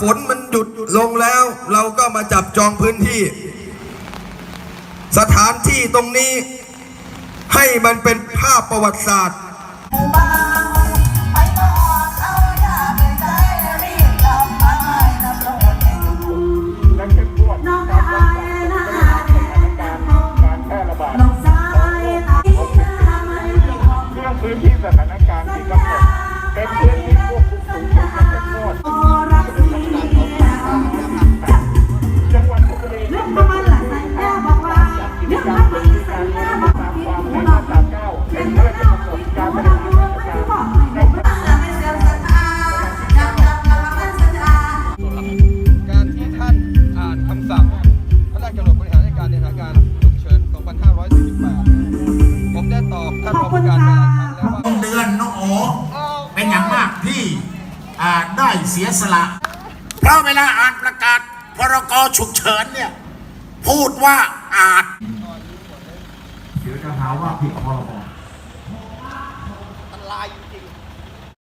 ฝนมันหยุดลงแล้ว เราก็มาจับจองพื้นที่ สถานที่ตรงนี้ ให้มันเป็นภาพประวัติศาสตร์ไปก่อนเอาอย่าไปใจรีบ ตอบท่านรองผู้การไปหลายครั้งแล้วว่าเดือนน้องโอเป็นอย่างมากที่อ่าได้เสียสละ เพราะเวลาอ่านประกาศพรกฉุกเฉินเนี่ย พูดว่าอาจเดี๋ยวจะหาว่าผิดพรบอันตรายจริงๆ